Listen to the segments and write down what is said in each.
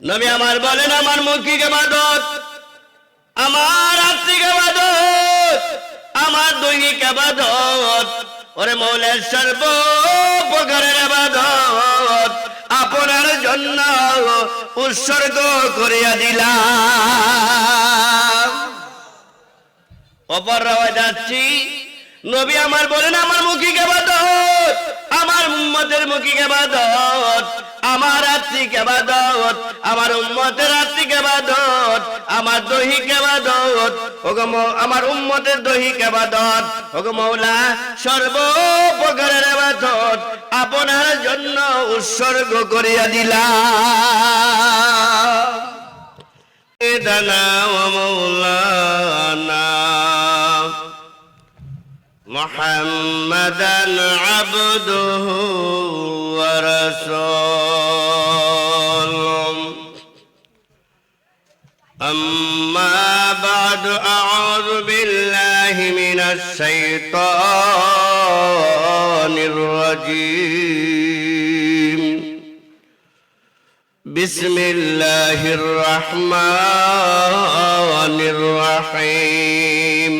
নবী আমার বলেন, আমার মৌখিক আবাদত আমার আত্মিক আবাদত আমার দৈনিক আবাদত ওরে মৌলের সর্ব প্রকারের আবাদত আপনার জন্য উৎসর্গ করিয়া দিলাম। অপর যাচ্ছি। নবী আমার বলেন, আমার মুখী কেবাদত আমার উম্মতের মুখিক বাদত? আমার আর্থিক বাদত? আমার উম্মতের আর্থিক বাদত? আমার দৈহিক আবাদত ওগম আমার উম্মতের দৈহিক বাদত? ওগো মৌলা সর্বপ্রকারের আবাদত আপনার জন্য উৎসর্গ করিয়া দিলা দানা ও মৌলানা محمدا عبده ورسوله. أما بعد أعوذ بالله من الشيطان الرجيم. بسم الله الرحمن الرحيم.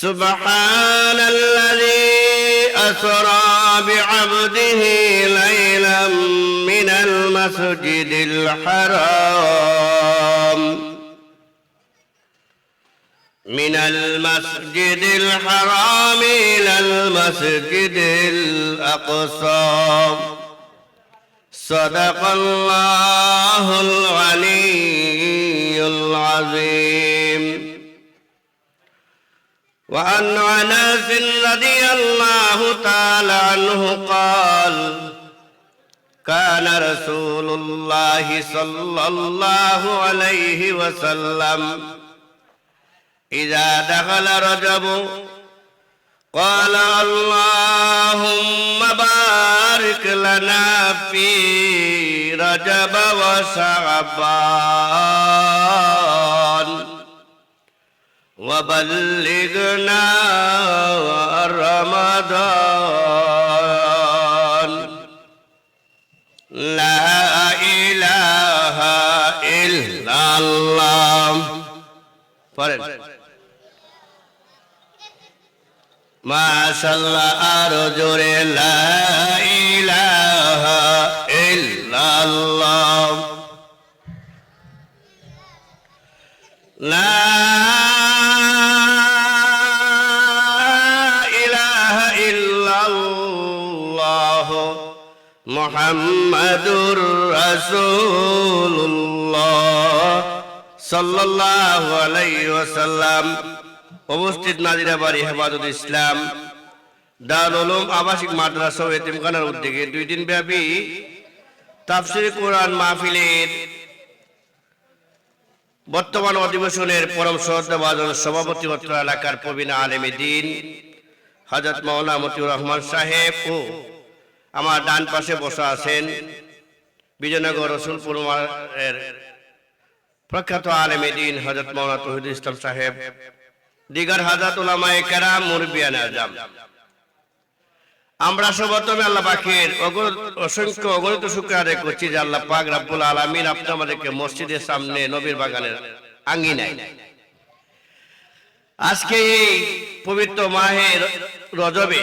سبحان الذي أسرى بعبده ليلا من المسجد الحرام. من المسجد الحرام إلى المسجد الأقصى. صدق الله العلي العظيم. وعن انس رضي الله تعالى عنه قال كان رسول الله صلى الله عليه وسلم إذا دخل رجب قال اللهم بارك لنا في رجب وشعبان. وبلغنا رمضان لا إله إلا الله فرد মাশাল্লাহ আরো জোরে লা ইলাহা ইল্লাল্লাহ লা মুহাম্মাদুর রাসূলুল্লাহ সাল্লাল্লাহু আলাইহি ওয়াসাল্লাম। উপস্থিত নাজিরা বাড়ি হেফাজত ইসলাম, দারুল আবাসিক মাদ্রাসা ও এতিমখানার উদ্যোগে দুই দিন ব্যাপী তাফসির কোরআন মাহফিলের বর্তমান অধিবেশনের পরম শ্রদ্ধাভাজন সভাপতি এলাকার প্রবীণ আলেমী দিন হজরত মৌলা মতিউর রহমান সাহেব ও আমার ডান পাশে বসা আছেন বিজয়নগর রসুলপুর এর প্রখ্যাত আলেমী দিন হজরত মৌলা তহিদুল ইসলাম সাহেব, দিগার হাজাত কেরাম মুরবিয়ান আমরা আল্লাহ অসংখ্য অগণিত শুক্র আদায় করছি যে আল্লাহ পাক রাব্বুল আলামিন আপনি আমাদেরকে মসজিদের সামনে নবীর বাগানের আঙ্গিনায়। আজকে এই পবিত্র মাহের রজবে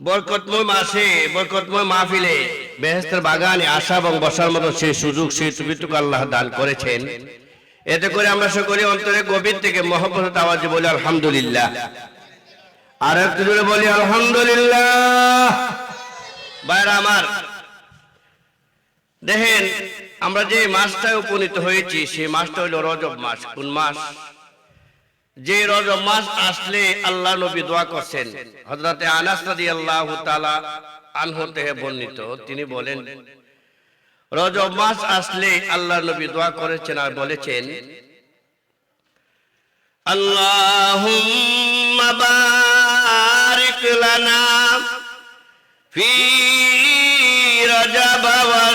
বরকতময় মাসে, বরকতময় মাহফিলে বেহেস্তের বাগানে আসা এবং বসার মতো সেই সুযোগ সেই সুবিধটুকু আল্লাহ দান করেছেন। এতে করে আমরা সকলে অন্তরে গভীর থেকে মহব্বত আওয়াজে বলি, আলহামদুলিল্লাহ। আর একটু জোরে বলি, আলহামদুলিল্লাহ। বাইরা আমার, দেখেন, আমরা যে মাসটায় উপনীত হয়েছি সেই মাসটা হইল রজব মাস। কোন মাস? যে রজব মাস আসলে আল্লাহ নবী দোয়া করছেন হজরতে আনাস রাদিয়াল্লাহু তাআলা আনহু থেকে বর্ণিত। তিনি বলেন রজব মাস আসলে আল্লাহ নবী দোয়া করেছেন আর বলেছেন, আল্লাহুম্মা বারিক লানা ফি রজব ওয়া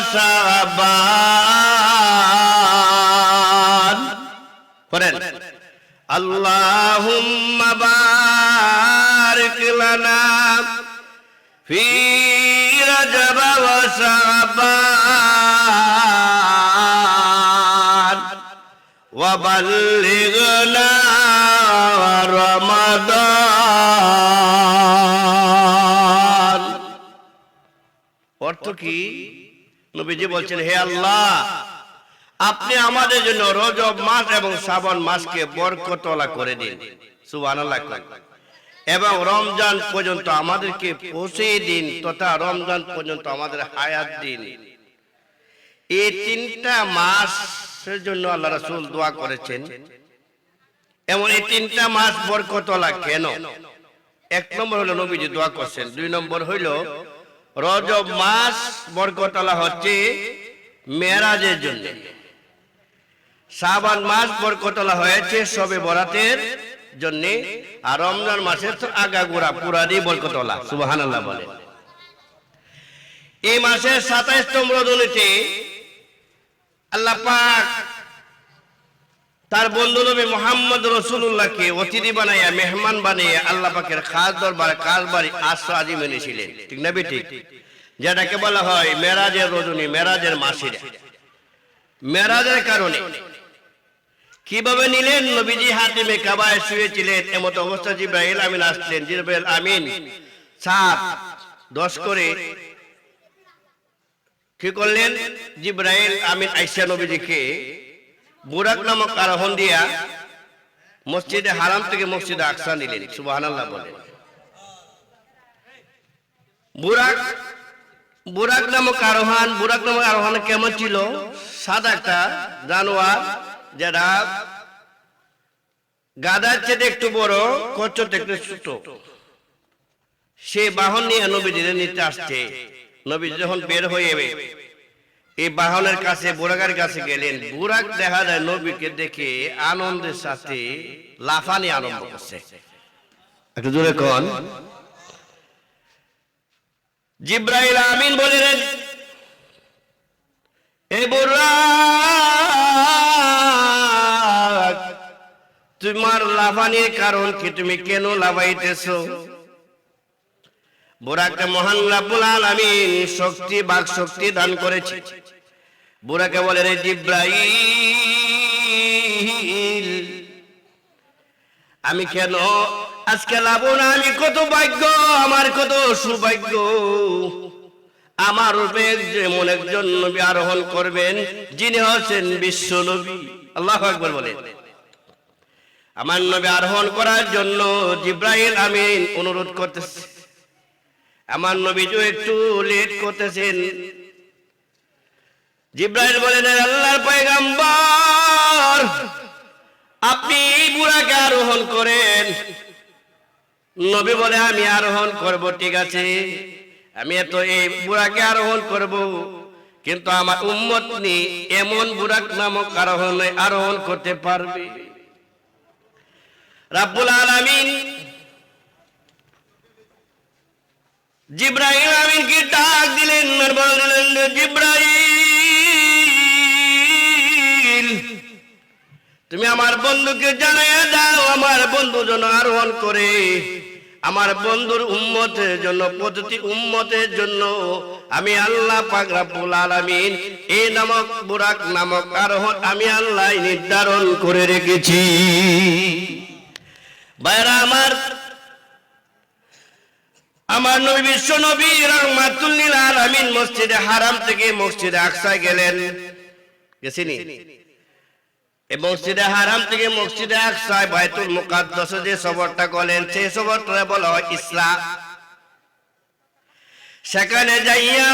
আল্লাহুম্মা বারিক লানা ফি রজব ওয়া শাবান ওয়া বাল্লিগ লানা রমাদান। অর্থ কি? নবীজি বলছেন, হে আল্লাহ আপনি আমাদের জন্য রজব মাস এবং শ্রাবণ মাসকে বরকতলা করে দিন। সুবহানাল্লাহ এবং রমজান পর্যন্ত আমাদেরকে পৌঁছে দিন তথা রমজান পর্যন্ত আমাদের হায়াত দিন। এই তিনটা মাসের জন্য আল্লাহ রাসূল দোয়া করেছেন। এমন এই তিনটা মাস বরকতলা কেন? এক নম্বর হলো নবীজি দোয়া করছেন। দুই নম্বর হইল রজব মাস বরকতলা হচ্ছে মেরাজের জন্য। শ্রাবণ মাস বরকতলা হয়েছে সবে বরাতের জন্য, আর রমজান মাসের তো আগাগোড়া পুরাদি বরকতলা সুবাহান আল্লাহ বলে। এই মাসের সাতাইশতম রজনীতে আল্লাহ পাক তার বন্ধু নবী মোহাম্মদ রসুল্লাহকে অতিথি বানাইয়া, মেহমান বানিয়ে আল্লাহ পাকের খাস দরবার কাজ বাড়ি আশ্র আজিম এনেছিলেন ঠিক না ঠিক যেটাকে বলা হয় মেরাজের রজনী মেরাজের মাসির। মেরাজের কারণে কীভাবে নিলেন? নবীজি হাতিমে কাবায় শুয়েছিলেন। এমত অবস্থা জিব্রাহিল আমিন আসলেন। জিব্রাহিল আমিন, সাত, দশ করে কি করলেন? জিব্রাহিল আমিন আইসা নবীজিকে বুরাক নামক আরোহণ দিয়া মসজিদে হারাম থেকে মসজিদে আকসা নিলেন। সুবহানাল্লাহ বলেন। বুরাক বুরাক নামক আরোহণ বুরাক নামক আরোহণ কেমন ছিল? সাদা একটা জানোয়ার যেটা গাদার চেয়ে একটু বড় ছোট। সে বাহন নিয়ে নবীজিদের নিতে আসছে। নবী যখন বের হয়ে এই বাহনের কাছে কাছে গেলেন, বুড়াক দেখা যায় নবীকে দেখে আনন্দের সাথে লাফানি আরম্ভ করছে। একটু কন। আমিন বলেন এ বুড়াক তোমার লাফানির কারণ কি? তুমি কেন লাফাইতেছো বুড়াকে মহান রাব্বুল আলামিন শক্তি, বাক শক্তি দান করেছে। বুড়াকে বলে, রে জিব্রাইল, আমি কেন আজকে লাভ না? আমি কত ভাগ্য, আমার কত সৌভাগ্য। আমার রূপে যেমন একজন নবী আরোহণ করবেন, যিনি হচ্ছেন বিশ্ব নবী আল্লাহ একবার বলেন আমার নবী আরোহণ করার জন্য জিব্রাইল আমিন অনুরোধ করতেছে। আমার নবীজু একটু লেট করতেছেন। জিব্রাইল বলেন আল্লাহর পয়গাম্বর, আপনি বুড়াকে আরোহণ করেন। নবী বলে, আমি আরোহণ করব, ঠিক আছে। আমি এত এই বুড়াকে আরোহণ করব, কিন্তু আমার উম্মত নি এমন বুড়াক নামক আরোহণ আরোহণ করতে পারবে। রাব্বুল আলামিন। জিব্রাহিম আমিনকে ডাক দিলেন আর বললেন জিব্রাহিম তুমি আমার বন্ধুকে জানাইয়া দাও, আমার বন্ধু যেন আরোহণ করে। আমার বন্ধুর উম্মতের জন্য, প্রতিটি উম্মতের জন্য আমি আল্লাহ পাক রাব্বুল আলামিন এই নামক বুরাক নামক আরোহণ আমি আল্লাহ নির্ধারণ করে রেখেছি। বাইরা আমার আমার নবী বিশ্ব নবী রহমাতুল্লিল আলামিন মসজিদে হারাম থেকে মসজিদে আকসায় গেলেন। গেছিনি? এই মসজিদে হারাম থেকে মসজিদে আকসায় বাইতুল মুকাদ্দাস যে সবরটা করলেন, সেই সবরটা বলা হয় ইসলাম সেখানে যাইয়া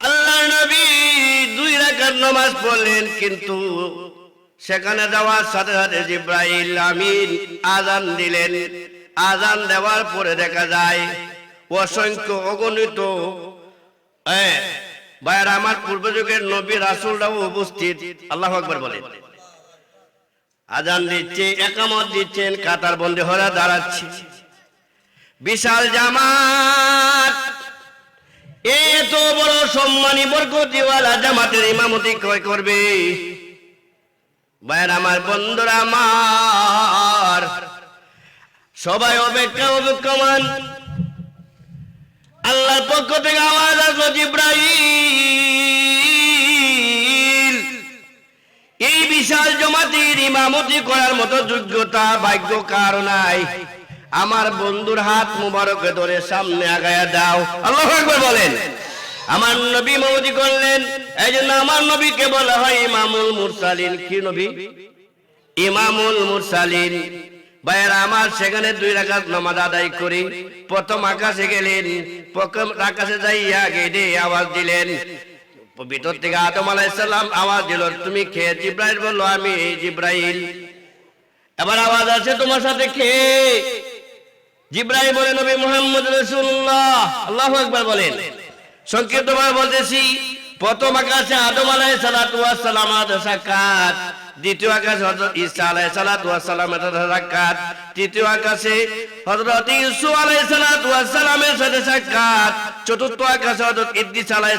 আল্লাহ নবী দুই রাকাত নামাজ পড়লেন, কিন্তু সেখানে যাওয়ার সাথে সাথে জিব্রাইল আমিন আজান দিলেন। আজান দেওয়ার পরে দেখা যায়, অসংখ্য অগণিত আমার নবী রাসুলরাও উপস্থিত। আল্লাহ আকবর বলেন। আজান দিচ্ছে, একামত দিচ্ছেন, কাতার বন্দী হরা দাঁড়াচ্ছে। বিশাল জামাত, এত বড় সম্মানী বরকতিওয়ালা জামাতের ইমামতি কয় করবে? ভাইয়ার আমার বন্ধুরা আমার। সবাই অপেক্ষা অপেক্ষমান। আল্লাহর পক্ষ থেকে আওয়াজ আসলো জিব্রাহিম জামাতির ইমামতি করার মতো যোগ্যতা, ভাগ্য কার নাই। আমার বন্ধুর হাত মুবারকে ধরে সামনে আগায়া দাও। আল্লাহ বলেন। আমার নবী ইমামতি করলেন। এই জন্য আমার নবীকে বলা হয় ইমামুল মুরসালিন। কি নবী? ইমামুল মুরসালিন। ভাইয়েরা, আমার সেখানে দুই রাকাত নামাজ আদায় করি। প্রথম আকাশে গেলেন, প্রথম আকাশে যাইয়া গেটে আওয়াজ দিলেন। ভিতর থেকে আদম আলাইসাল্লাম আওয়াজ দিল, তুমি খেয়ে জিব্রাইল বলল, আমি জিব্রাইল। এবার আওয়াজ আছে তোমার সাথে খেয়ে জিব্রাইল বলে, নবী মোহাম্মদ রসুল্লাহ আল্লাহ একবার বলেন। সংক্ষিপ্ত ভাবে বলতেছি, প্রথম আকাশে আদম আলাই দ্বিতীয় আকাশে ঈসা আলাই সালামের সাথে সাক্ষাৎ, তৃতীয় আকাশে হজরত ইসু সাথে সাক্ষাৎ, চতুর্থ আকাশে হজরত ইদ্দিস আলাই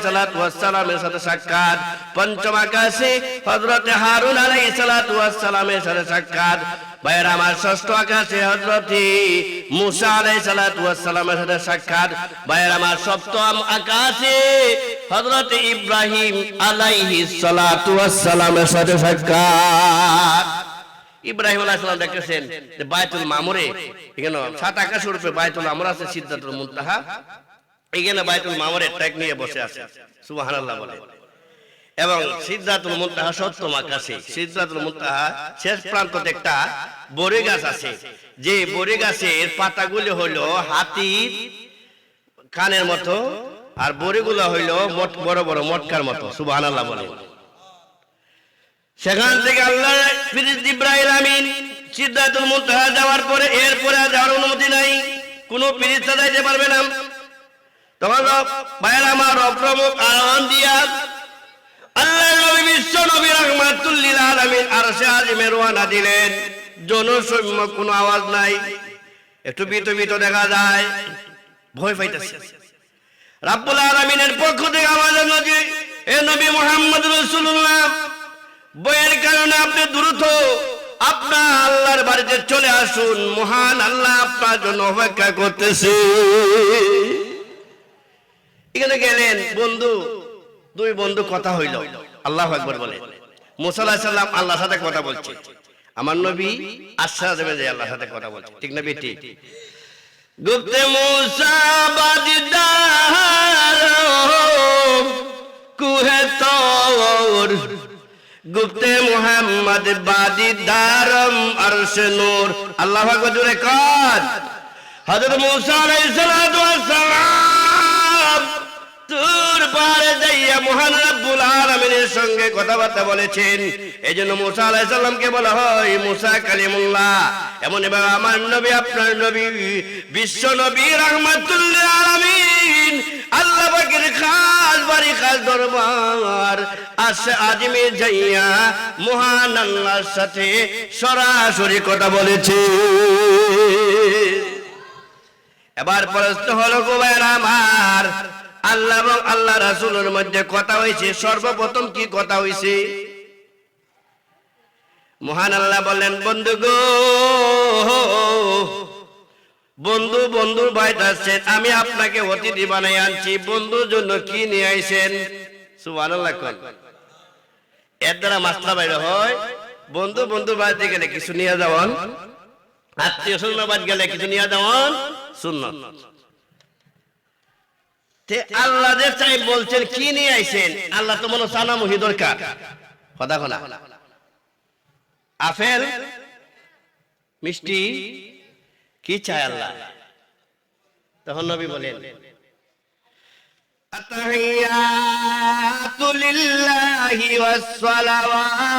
সালামের সাথে সাক্ষাৎ, পঞ্চম আকাশে হজরত হারুন আলাই সালামের সাথে সাক্ষাৎ ভাইয়ের আমার আকাশে আমার আকাশে ইব্রাহিম বায়তুল মামুরে, এখানে সাত আকাশের উপরে বায়তুল মামুর আছে, সিদ্ধাতুল মুনতাহা। এখানে বায়তুল মামুরের ট্যাগ নিয়ে বসে আছে। সুবহানাল্লাহ বলে। এবং সিদ্ধাতুল মুনতাহা সপ্তম আকাশে সিদ্ধাতুল মুনতাহা শেষ প্রান্ততে একটা বড়ি গাছ আছে। যে বড়ি গাছের পাতাগুলি হলো হাতির কানের মতো, আর বড়িগুলো হইল বড় বড় মটকার মতো, সুবহানাল্লাহ বলে। সেখান থেকে আল্লাহ ফিরিজ ইব্রাহিম আমিন, সিদ্ধাতুল মুনতাহা যাওয়ার পরে এরপরে আর যাওয়ার অনুমতি নাই। কোনো পিরিত চালাইতে পারবে না। তখন ভাইয়ের আমার অপ্রমুখ আহ্বান দিয়া আল্লাহ নবী বিশ্ব নবী রহমাতুল্লিল আলামিন দিলেন কোনো আওয়াজ নাই। একটু দেখা যায়, ভয় পাইতেছে। রাব্বুল আলামিনের পক্ষ থেকে নবী এ নবী মুহাম্মদ রাসূলুল্লাহ, বইয়ের কারণে আপনি দ্রুত আপনার আল্লাহর বাড়িতে চলে আসুন, মহান আল্লাহ আপনার জন্য অপেক্ষা করতেছে। এখানে গেলেন, বন্ধু দুই বন্ধু কথা হইল। আল্লাহ একবার বলে। সাল্লাম আল্লাহর সাথে কথা বলছে। আমার নবী আশ্বাস দেবে যে আল্লাহর সাথে কথা বলছে। ঠিক না বেটি? গুপ্তে মুসা কুহে তোর। গুপ্তে মোহাম্মদ বাদিদারম আরশে নূর। আল্লাহ আকবার জোরে কাজ হযরত মুসা আলাইহিস সালাম। পারে যাইয়া মহান আলামিনের সঙ্গে কথাবার্তা বলেছেন। মুসা আলাইহিস সালামকে বলা হয়, মুসা কালিমুল্লাহ। এমন এবার আমার নবী, আপনার নবী, বিশ্ব নবী আলামিন, আল্লাহ পাকের খাস, বাড়ি খাস দরবার আসে আজমে যাইয়া মহান আল্লাহর সাথে সরাসরি কথা বলেছে। এবার প্রশ্ন হলো গোবের আমার আল্লাহ এবং আল্লাহ রাসূলের মধ্যে কথা হয়েছে সর্বপ্রথম কি কথা হয়েছে মহান আল্লাহ বললেন বন্ধু গো, বন্ধু, বন্ধুর বাড়িতে আসছেন আমি আপনাকে অতিথি বানাই আনছি, বন্ধুর জন্য কি নিয়ে সুবহানাল্লাহ কোন। এর দ্বারা মাসলা বাইরে হয়, বন্ধু, বন্ধুর বাড়িতে গেলে কিছু নিয়ে যাওয়ান, আত্মীয় স্বজন বাড়ি গেলে কিছু নিয়ে যাওয়ান, সুন্নত। তে আল্লাহ যে চাই বলছেন কি নিয়ে আইছেন আল্লাহ তো মনে সানা মুহি দরকার কথা কোনা আপেল মিষ্টি কি চায় আল্লাহ তখন নবী বলেন التحيات لله والصلوات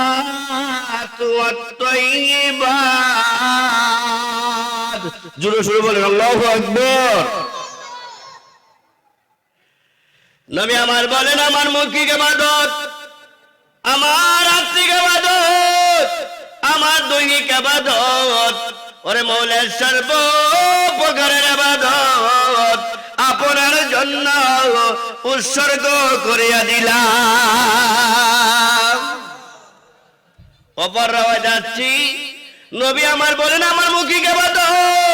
والطيبات জুড়ে শুরু বলেন আল্লাহু আকবার নবী আমার বলেন, আমার মৌখিক ইবাদত আমার আত্মিক ইবাদত আমার দৈনিক ইবাদত ওরে মৌলের সর্ব প্রকারের ইবাদত আপনার জন্য উৎসর্গ করিয়া দিলাম। অপর রাওয়া যাচ্ছি, নবী আমার বলেন, আমার মুখিক ইবাদত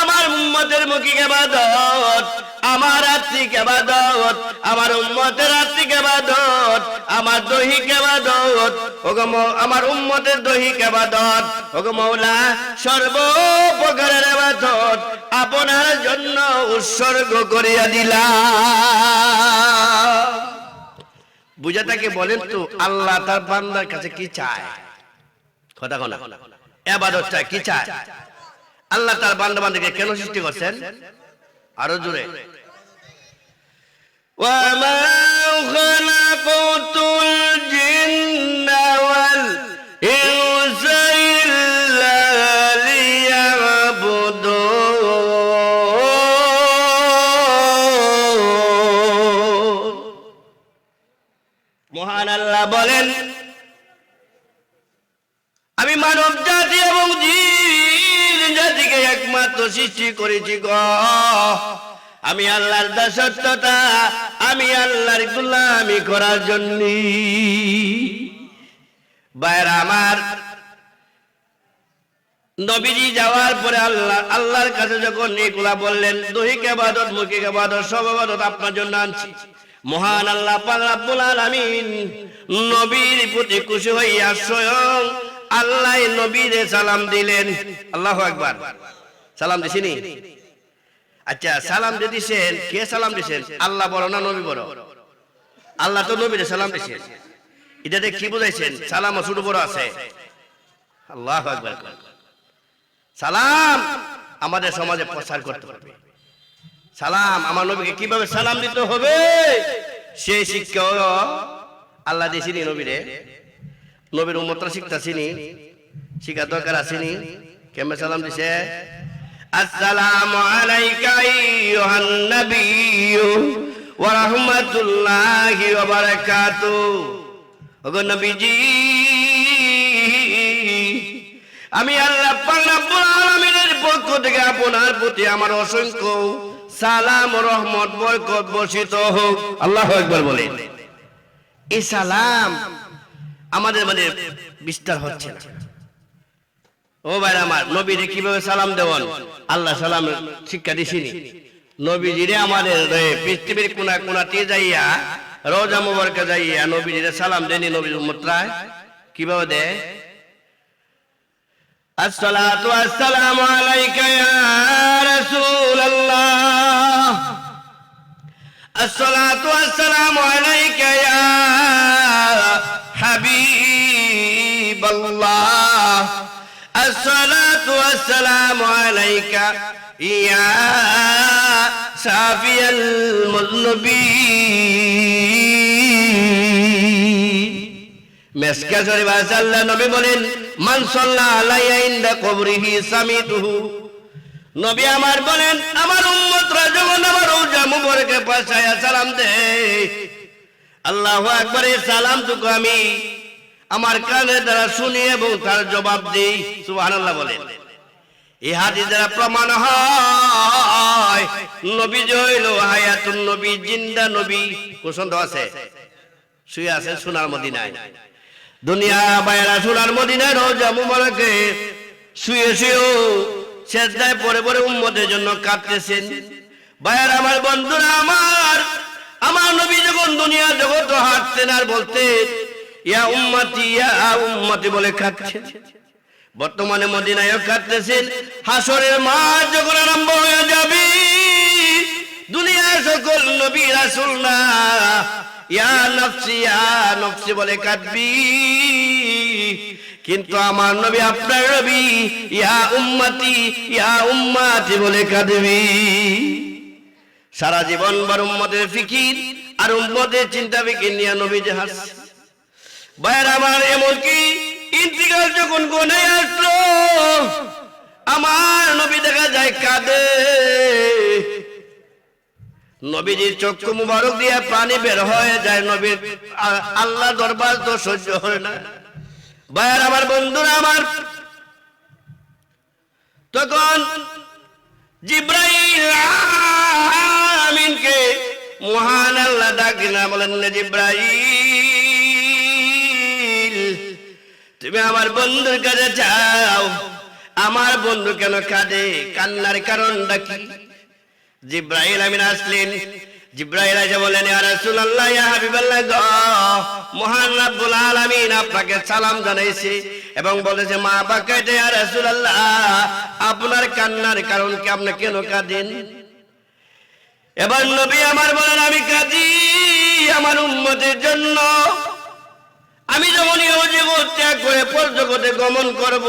আমার উম্মতের মুখী কেবাদত আমার আত্মিক কেবাদত আমার উম্মতের আত্মিক কেবাদত আমার দহি কেবাদত ওগো আমার উম্মতের দহি কেবাদত ওগো মৌলা সর্বপ্রকারের আবাদত আপনার জন্য উৎসর্গ করিয়া দিলাম। বুঝা তাকে বলেন তো, আল্লাহ তার বান্দার কাছে কি চায়? কথা কোনা এবাদত চায় কি চায়? আল্লাহ তার বান্দাবান্দিকে কেন সৃষ্টি করছেন? আরও জোরে। বলেন আমি মানব জাতি এবং জীব জাতিকে একমাত্র সৃষ্টি করেছি গ। আমি আল্লাহর দাসত্বতা আমি আল্লাহর গুলামি করার জন্য। বাইরা আমার, নবীজি যাওয়ার পরে আল্লাহ, আল্লাহর কাছে যখন এগুলা বললেন, দৈহিক আবাদত, মুখিক আবাদত, সব আবাদত আপনার জন্য আনছি। মহান আল্লাহ পাক রব্বুল আলামিন নবীর প্রতি খুশি হইয়া স্বয়ং আল্লাহ নবীরে সালাম দিলেন। আল্লাহ একবার সালাম দিছিনি আচ্ছা সালাম যে দিছেন, কে সালাম দিছেন? আল্লাহ বড় না নবী বড়? আল্লাহ তো নবীরে সালাম দিছেন এটাতে কি বুঝাইছেন? সালাম ছোট বড় আছে। আল্লাহ আকবার। সালাম আমাদের সমাজে প্রচার করতে হবে। সালাম আমার নবীকে কীভাবে সালাম দিতে হবে? সেই শিক্ষা আল্লাহ দিয়েছিনি নবীরে। নবীর উম্মতরা শিখতেছিনি শিখার দরকার আসেনি কেমন সালাম দিছে? আসসালামু আলাইকা আইয়ুহান নাবিয়্যু ওয়া রাহমাতুল্লাহি ওয়া বারাকাতুহু ওগো নবীজি, আমি আল্লাহ পাক রব্বুল আলামিনের পক্ষ থেকে আপনার প্রতি আমার অসংখ্য সালাম, রহমত, বরকত বর্ষিত হোক। আল্লাহ একবার বলে এই সালাম আমাদের মানে বিস্তার হচ্ছে না ও ভাই আমার নবীরে কিভাবে সালাম দেওয়ান আল্লাহ সালাম শিক্ষা দিছিনি নবীজিরে আমাদের এ, পৃথিবীর কোনা কোনাতে যাইয়া রোজা মুবারকে যাইয়া নবীজিরে সালাম দেনি নবীর উম্মতরা কিভাবে দেয় الصلاة والسلام عليك يا رسول الله الصلاة والسلام عليك يا حبيب الله الصلاة والسلام عليك يا شافي المذنبين মেসকা শরীফ আছে আল্লাহ নবী বলেন মান সাল্লা আলাইয়া ইনদা কবরিহি সামিতুহু নবী আমার বলেন আমার উম্মতরা যখন আমার রোজা মুবারকে পাশায়া সালাম দে আল্লাহু আকবার, এই সালাম টুকু আমি আমার কানে দ্বারা শুনি এবং তার জবাব দিই, সুবহানাল্লাহ বলেন এই হাদিস দ্বারা প্রমাণ হয়, নবী জইল হায়াতুন নবী, জিন্দা নবী কুসন্দ আছে। শুয়ে আছে সোনার মদিনায়। দুনিয়া বাইরা সোনার মদিনায় রোজা মুবারকে শুয়ে শুয়েও শেষদায় পরে পরে উম্মতের জন্য কাঁদতেছেন। বাইর, আমার বন্ধুরা, আমার আমার নবী যখন দুনিয়া জগৎ হাঁটতেন আর বলতেন, ইয়া উম্মতি ইয়া উম্মতি বলে কাঁদছেন। বর্তমানে মদিনায়ও কাঁদতেছেন। হাসরের মাস যখন আরম্ভ হয়ে যাবে, দুনিয়ার সকল নবী রাসুল না ইয়া নফসি ইয়া নফসি বলে কাঁদবি। কিন্তু আমার নবী, আপনার নবী, ইয়া উম্মতি, ইয়া উম্মাতি বলে কাঁদবি। সারা জীবন বার উম্মতের ফিকির আর উম্মতের চিন্তা ফিকির নিয়ে নবী জাহাজ ভাইয়ের আমার এমনকি ইন্তিকাল যখন গনে আসলো, আমার নবী দেখা যায় কাঁদে। নবীজির চক্ষু মুবারক দিয়ে পানি বের হয়ে যায় নবীর। আল্লাহ দরবার তো সহ্য হয় না। ভাইয়ের আমার বন্ধুরা আমার, তখন জিব্রাইল আমিনকে মহান আল্লাহ ডাকে না বলেন না জিব্রাইল, তুমি আমার বন্ধুর কাছে যাও। আমার বন্ধু কেন কাঁদে? কান্নার কারণটা কি? জিব্রাহিল আমিন আসলেন আপনার কান্নার কারণ কি আপনি কেন কাঁদেন? এবার নবী আমার বলেন, আমি কাঁদি আমার উম্মতের জন্য। আমি যখন ত্যাগ করে পর গমন করব,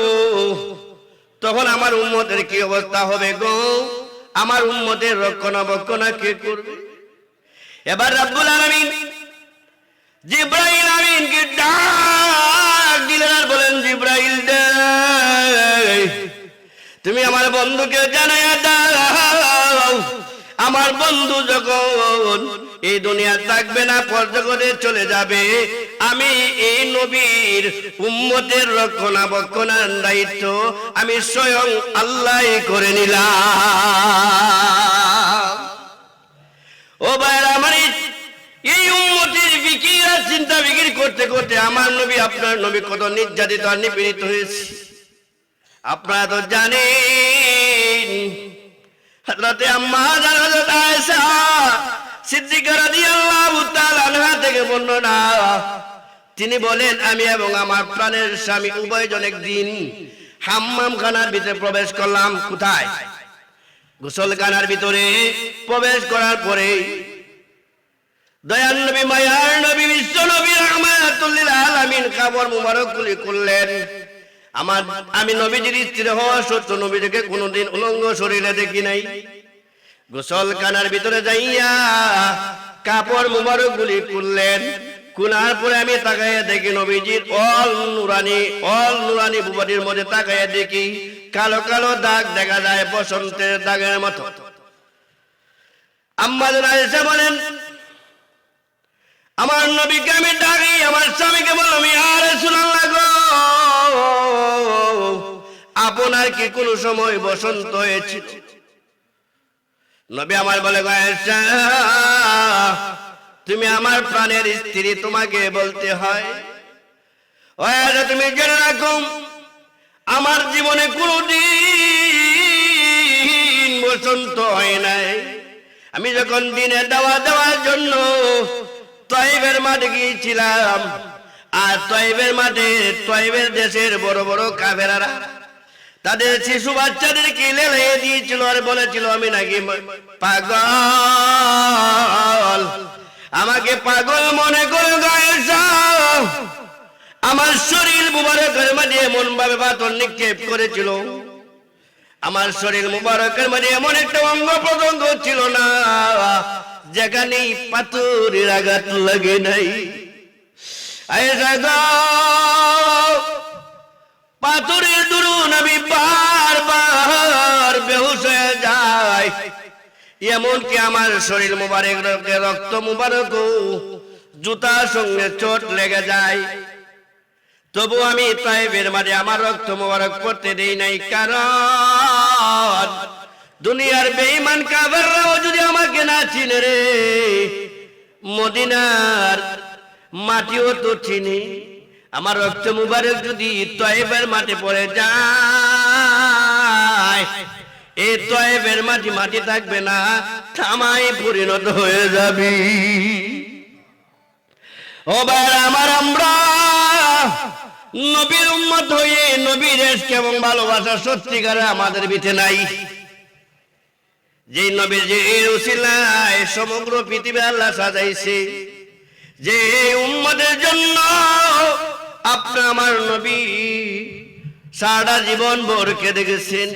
তখন আমার উম্মতের কি অবস্থা হবে গো? আমার উম্মতের রক্ষণাবেক্ষণা কে করবে? এবার রাব্বুল জিব্রাইল আমিন কি ডাক দিলেন আর বলেন, জিব্রাইল তুমি আমার বন্ধুকে জানাইয়া দাও। আমার বন্ধু যখন এই দুনিয়া থাকবে না পরজগতে চলে যাবে, আমি এই নবীর উম্মতের রক্ষণাবেক্ষণার দায়িত্ব আমি স্বয়ং আল্লাহ করে নিলাম। ও ভাইরা আমার এই- উম্মতির বিকির আর চিন্তা বিকির করতে করতে আমার নবী, আপনার নবী কত নির্যাতিত আর নিপীড়িত হয়েছে। আপনারা তো জানেন, হযরতে আম্মা জান হযরত আয়েশা আনহা থেকে বর্ণনা, তিনি বলেন, আমি এবং আমার প্রাণের স্বামী উভয়জন একদিন হাম্মাম খানার ভিতরে প্রবেশ করলাম। কোথায়? গোসলখানার ভিতরে প্রবেশ করার পরে দয়াল নবী মায়ার নবী, বিশ্ব নবী রহমাতুল্লিল আলামিন কাবর মুবারক গুলি করলেন আমার, আমি নবীজির স্ত্রী হওয়া সত্য নবীজিকে কোনোদিন উলঙ্গ শরীরে দেখি নাই। গোসল গোসলখানার ভিতরে যাইয়া কাপড় মুবারক গুলি করলেন কুনার পরে আমি তাকাইয়া দেখি নবীজির অল নুরানি অল নুরানি বুবাটির মধ্যে তাকাইয়া দেখি কালো কালো দাগ দেখা যায় বসন্তের দাগের মতো। আম্মাদের বলেন, আমার নবীকে আমি ডাকি, আমার স্বামীকে বললাম আমি আর শুনাল্লাহ গো, আপনার কি কোন সময় বসন্ত হয়েছিল নবী আমার বলে তুমি আমার প্রাণের স্ত্রী, তোমাকে বলতে হয়। তুমি জেনে রাখো আমার জীবনে কোনদিন বসন্ত হয় নাই। আমি যখন দিনে দেওয়া দেওয়ার জন্য তয়েবের মাঠে গিয়েছিলাম, আর তয়েবের মাঠে তয়েবের দেশের বড় বড় কাফেরারা তাদের শিশু বাচ্চাদের কি লেলে দিয়েছিল আর বলেছিল, আমি নাকি পাগল। আমাকে পাগল মনে করে গায়ে আমার শরীর মুবারকের মাঝে এমন ভাবে পাথর নিক্ষেপ করেছিল। আমার শরীর মুবারকের মাঝে এমন একটা অঙ্গ প্রত্যঙ্গ ছিল না যেখানে পাথরের আঘাত লাগে নাই। পাথরের দুরুন আমি বারবার বেহুশ হয়ে যাই। এমনকি আমার শরীর মুবারক রক্ত মুবারক জুতার সঙ্গে চোট লেগে যায়। তবু আমি তাইবের মাঝে আমার রক্ত মোবারক পড়তে দেই নাই কারণ দুনিয়ার বেঈমান কাবেররাও যদি আমাকে না চিনে রে মদিনার মাটিও তো চিনি। আমার রক্ত মুবারক যদি তয়েবের মাটি পড়ে যায় এই তয়েবের মাটি মাটি থাকবে না থামাই পরিণত হয়ে যাবি। ও আমার আমরা নবীর উম্মত হয়ে নবীর এবং ভালোবাসা সত্যিকারে আমাদের বিতে নাই। যে নবীর যে উসিলায় সমগ্র পৃথিবী আল্লাহ সাজাইছে, যে উম্মতের জন্য আপনি আমার নবী সারা জীবন ভোর কেঁদে গেছেন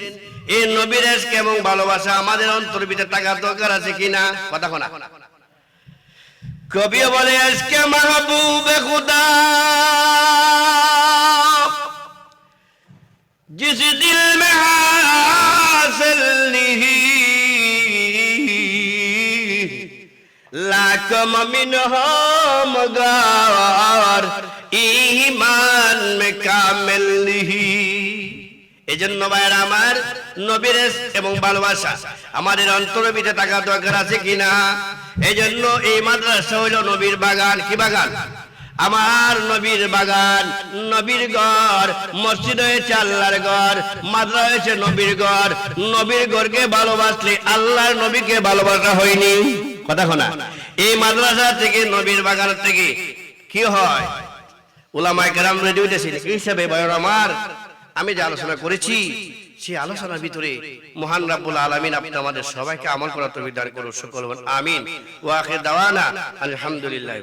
এই নবীর এবং ভালোবাসা আমাদের অন্তর ভিতরে টাকার দরকার আছে কিনা? কথা কোনা কবি বলে, আজকে মাহবুবে খুদা। জিস দিল মে হাসিল নিহি। লাখ মমিন হো মগার ঈমান মে কামিল নিহি। এই জন্য আমার নবীর এবং ভালোবাসা, আমাদের অন্তরের ভিতরে থাকা দরকার আছে কিনা? এই জন্য এই মাদ্রাসা হইল নবীর বাগান। কি বাগান? আমার নবীর বাগান, নবীর ঘর, মসজিদ হয়েছে আল্লাহর ঘর মাদ্রা হয়েছে নবীর ঘর। নবীর ঘরকে ভালোবাসলে আল্লাহর নবীকে ভালোবাসা হয়নি। কথা শোনা। এই মাদ্রাসা থেকে, নবীর বাগান থেকে কি হয়? ওলামায় কেরাম রেডি হইতেছিল হিসাবে বয়র আমার আমি যে আলোচনা করেছি, সেই আলোচনার ভিতরে মহান রাব্বুল আলামিন আপনি আমাদের সবাইকে আমল করার তৌফিক দান করুন, সকল আমিন। ওয়া আখির দাওয়ানা, আলহামদুলিল্লাহ।